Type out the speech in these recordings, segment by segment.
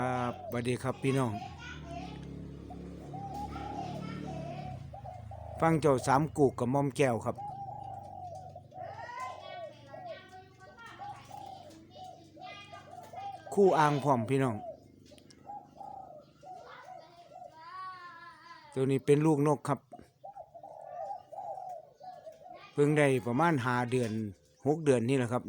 ครับสวัสดีครับพี่น้อง ฟังเจ้าสามกูกกับมอมแก้วครับคู่อ่างพร้อมพี่น้อง ตัวนี้เป็นลูกนกครับ เพิ่งได้ประมาณหาเดือนหกเดือนนี่แหละครับ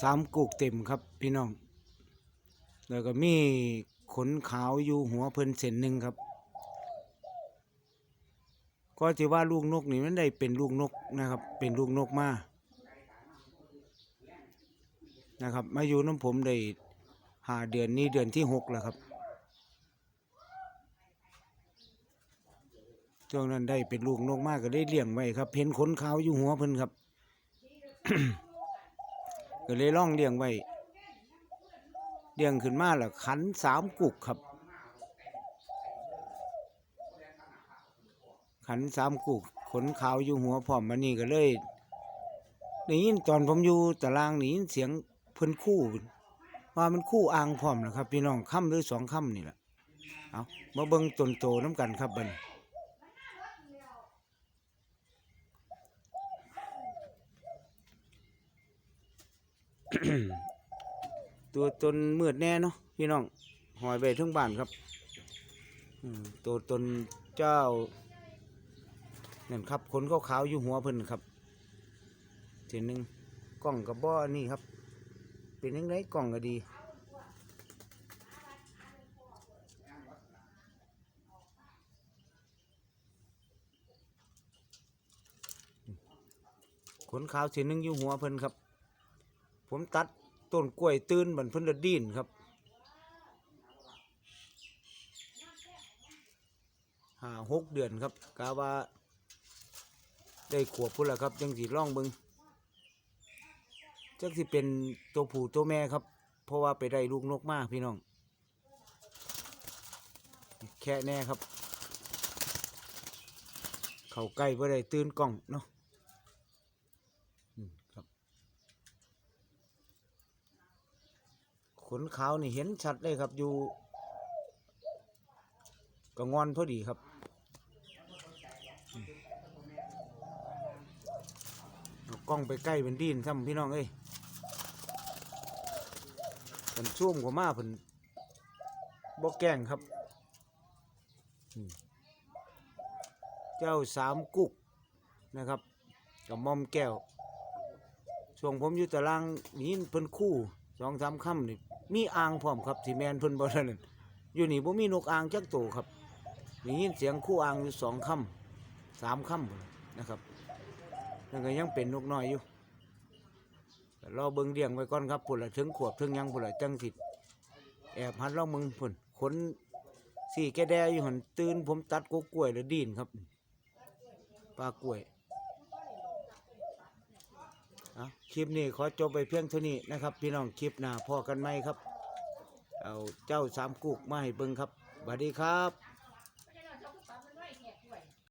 สามกุกเต็มครับพี่น้อง แล้วก็มีขนขาวอยู่หัวเพิ่นเส้นหนึ่งครับ ก็จะว่าลูกนกนี่มันได้เป็นลูกนกนะครับ เป็นลูกนกมานะครับ มาอยู่น้ำผมได้หาเดือนนี้เดือนที่หกแล้วครับช่วงนั้นได้เป็นลูกนกมากก็ได้เลี้ยงไว้ครับ เห็นขนขาวอยู่หัวเพิ่นครับ ก็เลยล่องเลี้ยงไว้เลี้ยงขึ้นมาแล้วขันสามกุกครับ ขันสามกุกขนขาวอยู่หัวพร้อมมานี่ก็เลยได้ยินตอนผมอยู่ตารางนี่ยินเสียงเพิ่นคู่ ว่ามันคู่อ่างพร้อมนะครับ พี่น้องค่ำหรือสองค่ำนี่แหละเอามาเบิ่งตนโตน้ำกันครับบิ่น ตัวตนมืดแน่เนาะพี่น้องหอยไปทั้งบ้านครับตัวตนเจ้านั่นครับขนขาวๆอยู่หัวเพิ่นครับเทีนหนึ่งกล้องกับบ่อนี่ครับ เป็นยังไงกล้องก็ดีขนขาวเทีนหนึ่งอยู่หัวเพิ่นครับ ผมตัดต้นกล้วยตื่นบันเพิ่นละดินครับห้าหกเดือนครับกาว่า ได้ขวบพุ่นละครับจังสีร่องเบิงจังสิเป็นตัวผู้ตัวแม่ครับ เพราะว่าไปได้ลูกนกมากพี่น้อง แค่แน่ครับ เขาใกล้เพื่อได้ตื่นกล้องเนาะอืมครับ ขนขาวนี่เห็นชัดเลยครับอยู่กระงอนพอดีครับ กล้องไปใกล้เป็นดินซ้ำพี่น้องเอ้ยเป็นช่วมกว่ามาเพิ่นบอกแกงครับ เจ้าสามกุกนะครับ กับมอมแก้ว ช่วงผมอยู่ตารางนี้เพิ่นคู่สองสามค่ำนี่ มีอ่างพร้อมครับที่แมนเพิ่นบ่เท่านั้นอยู่นี่บ่มีนกอ่างจักตัวครับได้ยินเสียงคู่อ่างอยู่สองค่ำสามค่ำนะครับนั่นก็ยังเป็นนกน้อยอยู่ก็รอเบิ่งเลี้ยงไว้ก่อนครับพุ่นละถึงขวบถึงยังพุ่นละจังสิแอบหันเล่ามึงพุ่นขนสี่แกแดอยู่หันตื่นผมตัดกกล้วยแล้วดีนครับปลากล้วย เอาคลิปนี้ขอจบไปเพียงเท่านี้นะครับ พี่น้องคลิปหน้าพอกันไหมครับ เอาเจ้าสามกุกมาให้เบิ่งครับสวัสดีครับ